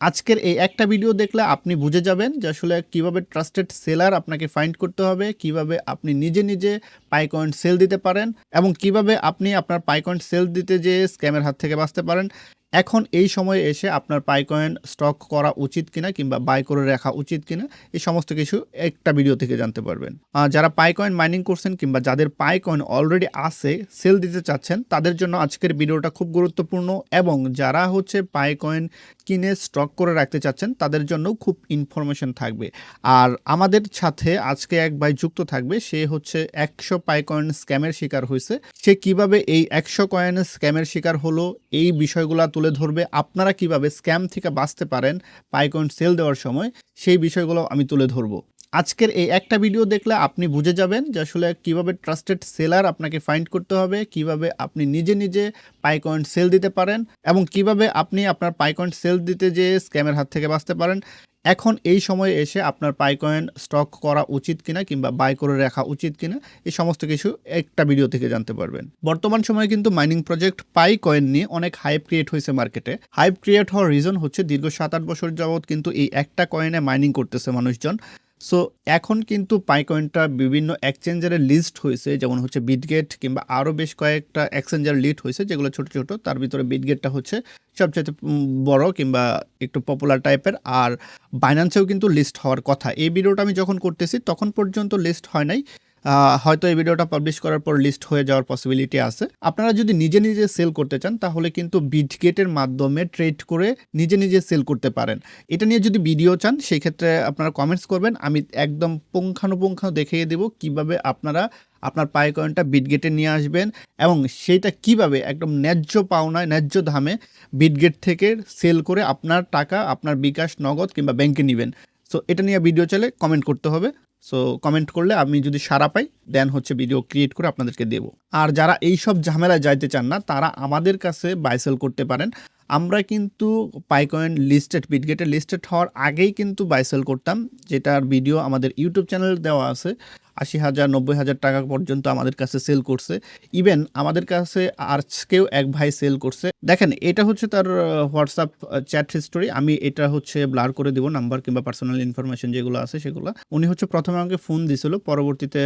আজকের এই একটা ভিডিও দেখলে আপনি বুঝে যাবেন যে আসলে কীভাবে ট্রাস্টেড সেলার আপনাকে ফাইন্ড করতে হবে, কীভাবে আপনি নিজে নিজে পাইকয়েন্ট সেল দিতে পারেন এবং কীভাবে আপনি আপনার পাইকয়েন্ট সেল দিতে যে স্ক্যামের হাত থেকে বাঁচতে পারেন। এখন এই সময়ে এসে আপনার পাইকয়েন স্টক করা উচিত কিনা কিংবা বাই করে রাখা উচিত কিনা, এই সমস্ত কিছু একটা ভিডিও থেকে জানতে পারবেন। যারা পাইকয়েন মাইনিং করছেন কিংবা যাদের পাইকয়েন অলরেডি আছে, সেল দিতে চাচ্ছেন, তাদের জন্য আজকের ভিডিওটা খুব গুরুত্বপূর্ণ এবং যারা হচ্ছে পাইকয়েন কিনে স্টক করে রাখতে চাচ্ছেন, তাদের জন্য খুব ইনফরমেশন থাকবে। আর আমাদের সাথে আজকে এক ভাই যুক্ত থাকবে, সে হচ্ছে একশো পাইকয়েন স্ক্যামের শিকার হয়েছে। সে কীভাবে এই একশো কয়েন স্ক্যামের শিকার হলো, এই বিষয়গুলো তুলে ধরবে, আপনারা কীভাবে স্ক্যাম থেকে বাঁচতে পারেন পাইকয়েন সেল দেওয়ার সময়, সেই বিষয়গুলো আমি তুলে ধরবো। আজকের এই একটা ভিডিও দেখলে আপনি বুঝে যাবেন যে আসলে কীভাবে ট্রাস্টেড সেলার আপনাকে ফাইন্ড করতে হবে, কীভাবে আপনি নিজে নিজে পাইকয়েন্ট সেল দিতে পারেন, এবং কীভাবে আপনি আপনার পাইকয়েন সেল দিতে যে স্ক্যামের হাত থেকে বাঁচতে পারেন। এখন এই সময়ে এসে আপনার পাইকয়েন স্টক করা উচিত কিনা কিংবা বাই করে রাখা উচিত কিনা, এই সমস্ত কিছু একটা ভিডিও থেকে জানতে পারবেন। বর্তমান সময়ে কিন্তু মাইনিং প্রজেক্ট পাই কয়েন নিয়ে অনেক হাইপ ক্রিয়েট হয়েছে মার্কেটে হাইপ ক্রিয়েট হওয়ার রিজন হচ্ছে দীর্ঘ সাত আট বছর যাবৎ কিন্তু এই একটা কয়েনে মাইনিং করতেছে মানুষজন। সো এখন কিন্তু পাইকয়েনটা বিভিন্ন এক্সচেঞ্জারে লিস্ট হয়েছে, যেমন হচ্ছে বিটগেট কিংবা আরও বেশ কয়েকটা এক্সচেঞ্জার লিস্ট হয়েছে, যেগুলো ছোট ছোট। তার ভিতরে বিটগেটটা হচ্ছে সবচেয়ে বড় কিংবা একটু পপুলার টাইপের আর বাইন্যান্সেও কিন্তু লিস্ট হওয়ার কথা। এই ভিডিওটা আমি যখন করতেছি, তখন পর্যন্ত লিস্ট হয় নাই। হয়তো এই ভিডিওটা পাবলিশ করার পর লিস্ট হয়ে যাওয়ার পসিবিলিটি আছে। আপনারা যদি নিজে নিজে সেল করতে চান, তাহলে কিন্তু বিটগেটের মাধ্যমে ট্রেড করে নিজে নিজে সেল করতে পারেন। এটা নিয়ে যদি ভিডিও চান সেই ক্ষেত্রে আপনারা কমেন্টস করবেন। আমি একদম পুঙ্খানুপুঙ্খ দেখিয়ে দেব কীভাবে আপনারা আপনার পাই কয়েনটা বিটগেটে নিয়ে আসবেন এবং সেইটা কীভাবে একদম ন্যায্য পাওনায়, ন্যায্য দামে বিটগেট থেকে সেল করে আপনার টাকা, আপনার বিকাশ, নগদ কিংবা ব্যাংকে নেবেন। সো এটা নিয়ে ভিডিও চাইলে কমেন্ট করতে হবে। সো কমেন্ট করলে আমি যদি সারা পাই দেন হচ্ছে ভিডিও ক্রিয়েট করে আপনাদেরকে দেব। আর যারা এই সব ঝামেলায় যাইতে চান না, তারা আমাদের কাছে বাইসেল করতে পারেন। আমরা কিন্তু পাইকয়েন লিস্টেড বিটগেটে লিস্টেড হওয়ার আগেই কিন্তু বাইসেল করতাম, যেটার ভিডিও আমাদের ইউটিউব চ্যানেল দেওয়া আছে। আশি হাজার, নব্বই হাজার টাকা পর্যন্ত আমাদের কাছে সেল করছে। ইভেন আমাদের কাছে আজকেও এক ভাই সেল করছে। দেখেন, এটা হচ্ছে তার হোয়াটসঅ্যাপ চ্যাট হিস্টোরি আমি এটা হচ্ছে ব্লার করে দিব নাম্বার কিংবা পার্সোনাল ইনফরমেশন যেগুলো আছে সেগুলো। উনি হচ্ছে প্রথমে আমাকে ফোন দিছিল, পরবর্তীতে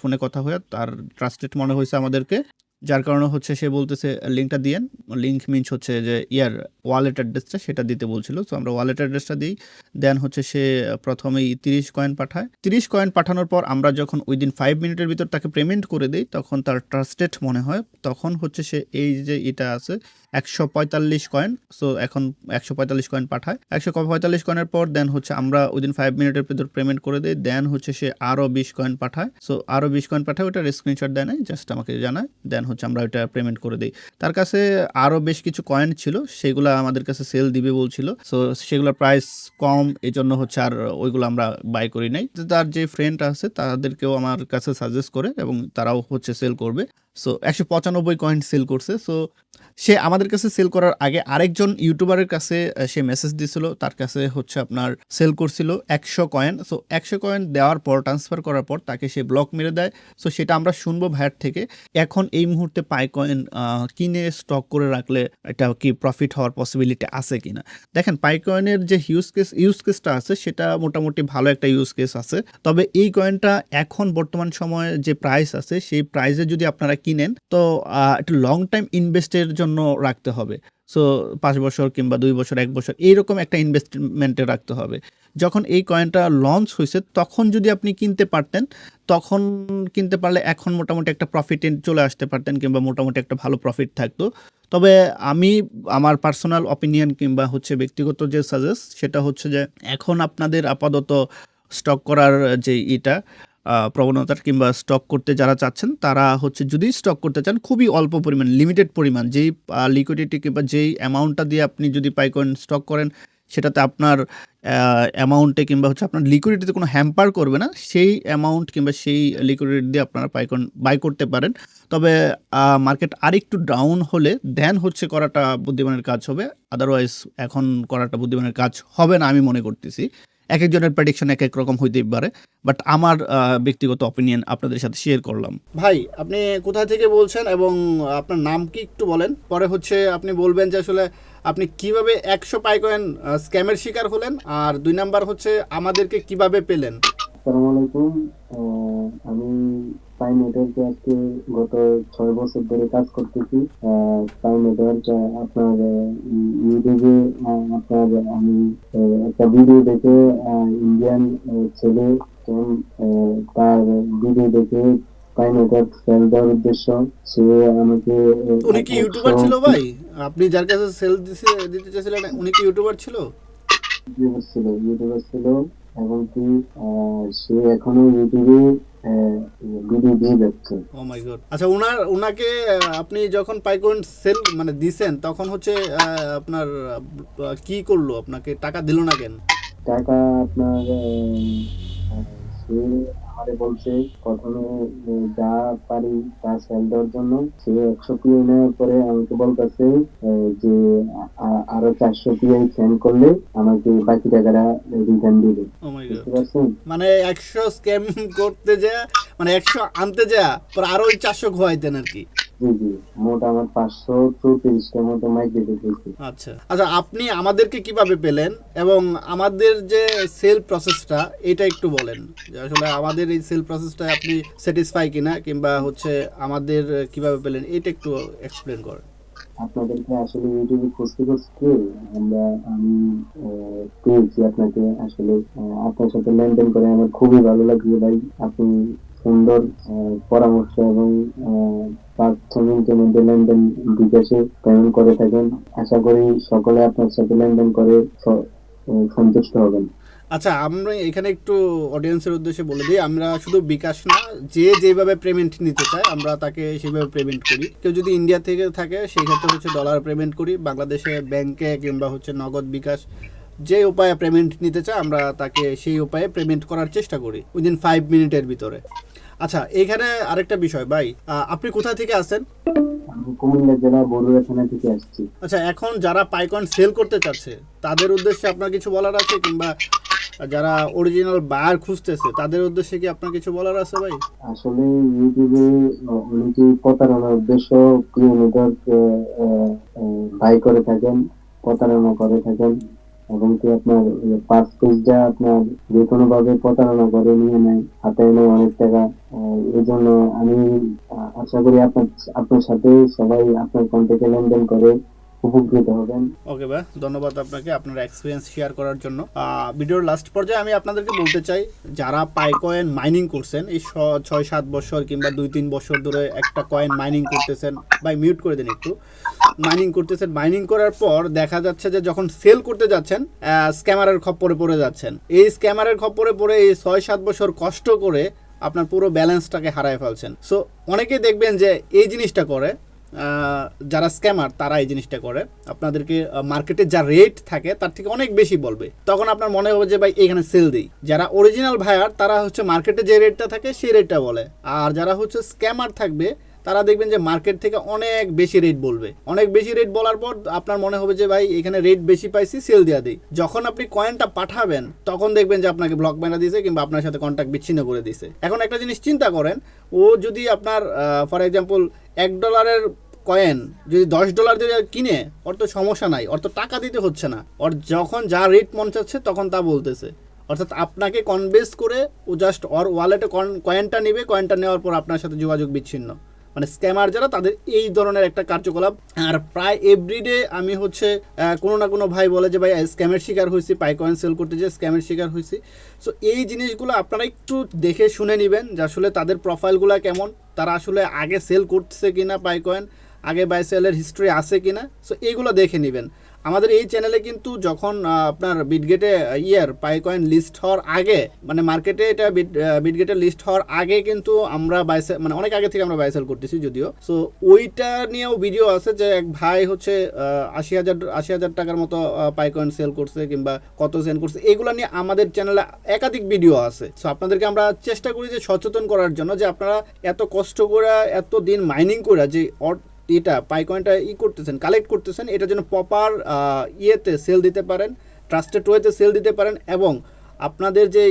ফোনে কথা হয়ে তার ট্রাস্টেড মনে হয়েছে আমাদেরকে। যার কারণে হচ্ছে সে বলতেছে লিঙ্কটা দিয়েন। লিঙ্ক মিনস হচ্ছে যে ইয়ার ওয়ালেট অ্যাড্রেসটা সেটা দিতে বলছিল। তো আমরা ওয়ালেট অ্যাড্রেসটা দিই। দেন হচ্ছে সে প্রথমেই তিরিশ কয়েন পাঠায়। তিরিশ কয়েন পাঠানোর পর আমরা যখন উইদিন ফাইভ মিনিটের ভিতর তাকে পেমেন্ট করে দিই, তখন তার ট্রাস্টেড মনে হয়। তখন হচ্ছে সে এই যে এটা আছে, একশো পঁয়তাল্লিশ কয়েন সো এখন একশো পঁয়তাল্লিশ কয়েন পাঠায়। একশো পঁয়তাল্লিশ কয়েনের পর দেন হচ্ছে আমরা উইদিন ফাইভ মিনিটের ভিতর পেমেন্ট করে দিই। দেন হচ্ছে সে আরও বিশ কয়েন পাঠায়। সো আরও বিশ কয়েন পাঠায়, ওটার স্ক্রিনশট দেয় নাই জাস্ট আমাকে জানায়। দেন হচ্ছে আমরা ওইটা পেমেন্ট করে দিই। তার কাছে আরও বেশ কিছু কয়েন ছিল, সেগুলো আমাদের কাছে সেল দিবে বলছিল। সো সেগুলোর প্রাইস কম এই জন্য হচ্ছে আর ওইগুলো আমরা বাই করি নাই। তার যে ফ্রেন্ড আছে, তাদেরকেও আমার কাছে সাজেস্ট করে এবং তারাও হচ্ছে সেল করবে। সো একশো পঁচানব্বই কয়েন সেল করছে। সো সে আমাদের কাছে সেল করার আগে আরেকজন ইউটিউবারের কাছে সে মেসেজ দিছিল, তার কাছে হচ্ছে আপনার সেল করছিল একশো কয়েন সো একশো কয়েন দেওয়ার পর ট্রান্সফার করার পর তাকে সে ব্লক মেরে দেয়। সো সেটা আমরা শুনব ভাইয়ের থেকে। এখন এই মুহূর্তে পাই কয়েন কিনে স্টক করে রাখলে এটা কি প্রফিট হওয়ার পসিবিলিটি আছে কিনা? দেখেন, পাই কয়েনের যে ইউজ কেস ইউজ কেসটা আছে, সেটা মোটামুটি ভালো একটা ইউজ কেস আছে। তবে এই কয়েনটা এখন বর্তমান সময়ে যে প্রাইস আছে, সেই প্রাইসে যদি আপনারা কিনেন, তো একটু লং টাইম ইনভেস্টের জন্য রাখতে হবে। সো পাঁচ বছর কিংবা দুই বছর এক বছর এইরকম একটা ইনভেস্টমেন্টে রাখতে হবে। যখন এই কয়েনটা লঞ্চ হয়েছে তখন যদি আপনি কিনতে পারতেন তখন কিনতে পারলে এখন মোটামুটি একটা প্রফিট চলে আসতে পারতেন কিংবা মোটামুটি একটা ভালো প্রফিট থাকতো। তবে আমি আমার পার্সোনাল অপিনিয়ন কিংবা হচ্ছে ব্যক্তিগত যে সাজেস্ট সেটা হচ্ছে যে এখন আপনাদের আপাতত স্টক করার যে আহ, প্রবণতার কিংবা স্টক করতে যারা চাচ্ছেন, তারা হচ্ছে যদি স্টক করতে চান, খুবই অল্প পরিমাণ লিমিটেড পরিমাণ, যেই লিকুইডিটি কিংবা যেই অ্যামাউন্টটা দিয়ে আপনি যদি পাইকয়েন স্টক করেন, সেটাতে আপনার অ্যামাউন্টে কিংবা হচ্ছে আপনার লিকুইডিটিতে কোনো হ্যাম্পার করবে না, সেই অ্যামাউন্ট কিংবা সেই লিকুইডিটি দিয়ে আপনারা পাইকন বাই করতে পারেন। তবে মার্কেট আরেকটু ডাউন হলে দেন হচ্ছে করাটা বুদ্ধিমানের কাজ হবে আদারওয়াইজ এখন করাটা বুদ্ধিমানের কাজ হবে না, আমি মনে করতেছি। এক একজনের প্রেডিকশন এক এক রকম হইতে পারে বাট আমার ব্যক্তিগত অপিনিয়ন আপনাদের সাথে শেয়ার করলাম। ভাই আপনি কোথা থেকে বলছেন এবং আপনার নাম কি একটু বলেন? পরে হচ্ছে আপনি বলবেন যে আসলে আপনি কীভাবে একশো পাইকয়েন স্ক্যামের শিকার হলেন আর দুই নাম্বার হচ্ছে আমাদেরকে কীভাবে পেলেন? আসসালামু আলাইকুম আমি পাই নেটওয়ার্কে গত ছয় বছর ধরে কাজ করতেছি। পাই নেটওয়ার্ক আপনার ইউটিউবে আপনার আমি একটা ভিডিও দেখে ইন্ডিয়ান ছেলে তার ভিডিও দেখে পাই নেটওয়ার্ক সেল দেওয়ার উদ্দেশ্য। সে আমাকে উনি কি ইউটিউবার ছিল ভাই? আপনি যার কাছে সেল দিতে চাইছিলেন উনি কি ইউটিউবার ছিল? ইউটিউবার ছিল ইউটিউবার ছিল। এবং কি সে এখনও ইউটিউবে ভিডিও দিয়ে যাচ্ছে। ও মাই গড আচ্ছা ওনার ওনাকে আপনি যখন পাইকন সেল মানে দিছেন তখন হচ্ছে আহ, আপনার কি করল? আপনাকে টাকা দিল না কেন? টাকা আপনার সে আমারে বলছে প্রথমে যা পারি তা সেল দেওয়ার জন্য। সে একশো পিআই নেওয়ার পরে আমাকে বলতেছে যে আরও চারশো পিআই সেন্ড করলে আমাকে বাকি টাকাটা রিটার্ন দিবে। পারছেন? মানে একশো স্ক্যাম করতে যা মানে একশো আনতে যা পর আরও ওই চারশো খোয়াইতেন আর কি। জি জি। মোট আমার পাঁচশো চৌত্রিশটার মতো মাইক দিতে আচ্ছা। আচ্ছা আপনি আমাদেরকে কীভাবে পেলেন এবং আমাদের যে সেল প্রসেসটা এটা একটু বলেন। যে আসলে আমাদের এই সেল প্রসেসটা আপনি স্যাটিসফাই কিনা কিংবা হচ্ছে আমাদের কীভাবে পেলেন এটা একটু এক্সপ্লেন করেন। আপনাদেরকে আসলে ইউটিউবে খুঁজতে খুঁজতে আমরা আমি পেয়েছি আপনাকে আসলে আপনার সাথে লেনদেন করে আমার খুবই ভালো লাগছে ভাই। আপনি সুন্দর পরামর্শ এবং ছ মধ্যে লেনদেন বিকাশে পেমেন্ট করে থাকেন। আশা করি সকলে আপনার সাথে লেনদেন করে সন্তুষ্ট হবেন। আচ্ছা আমরা এখানে একটু অডিয়েন্সের উদ্দেশ্যে বলে দিই, আমরা শুধু বিকাশ না, যে যেভাবে পেমেন্ট নিতে চায়, আমরা তাকে সেভাবে পেমেন্ট করি। কেউ যদি ইন্ডিয়া থেকে থাকে, সেই ক্ষেত্রে হচ্ছে ডলার পেমেন্ট করি, বাংলাদেশে ব্যাংকে কিংবা হচ্ছে নগদ বিকাশ যে উপায়ে পেমেন্ট নিতে চায় আমরা তাকে সেই উপায়ে পেমেন্ট করার চেষ্টা করি উইদিন ফাইভ মিনিটের ভিতরে। আচ্ছা এখানে আরেকটা বিষয় ভাই আপনি কোথা থেকে আসেন কুমিল্লা জেলা বড়ুয়া থানা থেকে আসছি। আচ্ছা এখন যারা পাইকন সেল করতে চাচ্ছে তাদের উদ্দেশ্যে আপনার কিছু বলার আছে? কিংবা যারা অরিজিনাল বায়ার খুঁজতেছে তাদের উদ্দেশ্যে কি আপনার কিছু বলার আছে ভাই? আসলে ইউটিউবে অনেকে প্রতারণার উদ্দেশ্য নেটওয়ার্ক বাই করে থাকেন প্রতারণা করে থাকেন। এবং কি আপনার পাঁচ পেজটা আপনার যে কোনো ভাবে প্রতারণা করে, নিয়ে নেয় হাতে এনে অনেক টাকা এই জন্য আমি আশা করি আপনার আপনার সাথে সবাই আপনার কন্ট্যাক্টে লেনদেন করে ওকে ভাই, ধন্যবাদ আপনাকে আপনার এক্সপিরিয়েন্স শেয়ার করার জন্য। ভিডিওর লাস্ট পর্যায়ে আমি আপনাদেরকে বলতে চাই, যারা পাই কয়েন মাইনিং করছেন, এই ছয়, সাত বছর কিংবা দুই, তিন বছর ধরে একটা কয়েন মাইনিং করতেছেন, ভাই মিউট করে দিন একটু। মাইনিং করতেছেন মাইনিং করার পর দেখা যাচ্ছে যে যখন সেল করতে যাচ্ছেন স্ক্যামারের খপ্পরে পড়ে যাচ্ছেন। এই স্ক্যামারের খপ্পরে পড়ে এই ছয়, সাত বছর কষ্ট করে আপনার পুরো ব্যালেন্সটাকে হারায় ফেলছেন। সো অনেকেই দেখবেন যে এই জিনিসটা করে যারা স্ক্যামার তারা এই জিনিসটা করে। আপনাদেরকে মার্কেটে যা রেট থাকে, তার থেকে অনেক বেশি বলবে। তখন আপনার মনে হবে যে, ভাই, এখানে সেল দিই। যারা অরিজিনাল ভায়ার তারা হচ্ছে মার্কেটে যে রেটটা থাকে, সেই রেটটা বলে। আর যারা হচ্ছে স্ক্যামার থাকবে তারা দেখবেন যে মার্কেট থেকে অনেক বেশি রেট বলবে। অনেক বেশি রেট বলার পর আপনার মনে হবে যে, ভাই, এখানে রেট বেশি পাইছি সেল দেওয়া দিই। যখন আপনি কয়েনটা পাঠাবেন, তখন দেখবেন যে আপনাকে ব্লক মেরা দিয়েছে কিংবা আপনার সাথে কন্ট্যাক্ট বিচ্ছিন্ন করে দিয়েছে। এখন একটা জিনিস চিন্তা করেন, ও যদি আপনার ফর এক্সাম্পল এক ডলারের কয়েন যদি দশ ডলার দিয়ে কিনে, ওর তো সমস্যা নাই, ওর তো টাকা দিতে হচ্ছে না। ওর যখন যা রেট মন চাচ্ছে, তখন তা বলতেছে। অর্থাৎ আপনাকে কনভেন্স করে ও জাস্ট ওর ওয়ালেটে কয়েনটা নেবে কয়েনটা নেওয়ার পর আপনার সাথে যোগাযোগ বিচ্ছিন্ন। মানে স্ক্যামার যারা, তাদের এই ধরনের একটা কার্যকলাপ। আর প্রায় এভরিডে আমি হচ্ছে কোনো না কোনো ভাই বলে যে, ভাই স্ক্যামের শিকার হয়েছি পাইকয়েন সেল করতে যে স্ক্যামের শিকার হয়েছি। সো এই জিনিসগুলো আপনারা একটু দেখে শুনে নেবেন যে, আসলে তাদের প্রোফাইলগুলো কেমন, তারা আসলে আগে সেল করছে কিনা পাইকয়েন আগে বাই সেলের হিস্ট্রি আছে কিনা। সো এইগুলো দেখে নেবেন। আমাদের এই চ্যানেলে কিন্তু যখন আপনার বিটগেটে ইয়ার পাই কয়েন লিস্ট হওয়ার আগে মানে মার্কেটে এটা বিটগেটে লিস্ট হওয়ার আগে কিন্তু আমরা বাইসেল মানে অনেক আগে থেকে আমরা বাইসেল করতেছি যদিও। সো ওইটা নিয়েও ভিডিও আছে যে এক ভাই হচ্ছে আশি হাজার আশি হাজার টাকার মতো পাই কয়েন সেল করছে কিংবা কত সেল করছে, এগুলো নিয়ে আমাদের চ্যানেলে একাধিক ভিডিও আছে। সো আপনাদেরকে আমরা চেষ্টা করি যে সচেতন করার জন্য যে আপনারা এত কষ্ট করে, এত দিন মাইনিং করে যে এটা পাইকয়েনটা ই করতেছেন কালেক্ট করতেছেন, এটা যেন প্রপার ইয়েতে সেল দিতে পারেন ট্রাস্টেড ওয়েতে সেল দিতে পারেন এবং আপনাদের যে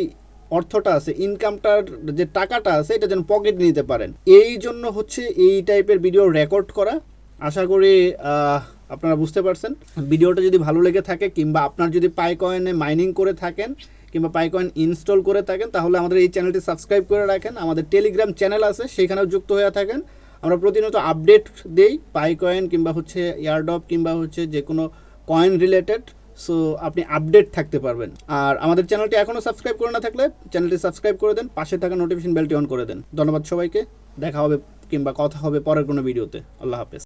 অর্থটা আছে ইনকামটার যে টাকাটা আছে, এটা যেন পকেট নিতে পারেন। এই জন্য হচ্ছে এই টাইপের ভিডিও রেকর্ড করা। আশা করি আপনারা বুঝতে পারছেন। ভিডিওটা যদি ভালো লেগে থাকে কিংবা আপনার যদি পাই কয়েনে মাইনিং করে থাকেন কিংবা পাইকয়েন ইনস্টল করে থাকেন, তাহলে আমাদের এই চ্যানেলটি সাবস্ক্রাইব করে রাখেন। আমাদের টেলিগ্রাম চ্যানেল আছে, সেখানেও যুক্ত হয়ে থাকেন। আমরা প্রতিনিয়ত আপডেট দেই পাই কয়েন কিংবা হচ্ছে এয়ারডপ কিংবা হচ্ছে যে কোনো কয়েন রিলেটেড সো আপনি আপডেট থাকতে পারবেন। আর আমাদের চ্যানেলটি এখনও সাবস্ক্রাইব করে না থাকলে চ্যানেলটি সাবস্ক্রাইব করে দেন, পাশে থাকা নোটিফিকেশন বেলটি অন করে দেন। ধন্যবাদ সবাইকে, দেখা হবে কিংবা কথা হবে পরের কোনো ভিডিওতে আল্লাহ হাফেজ।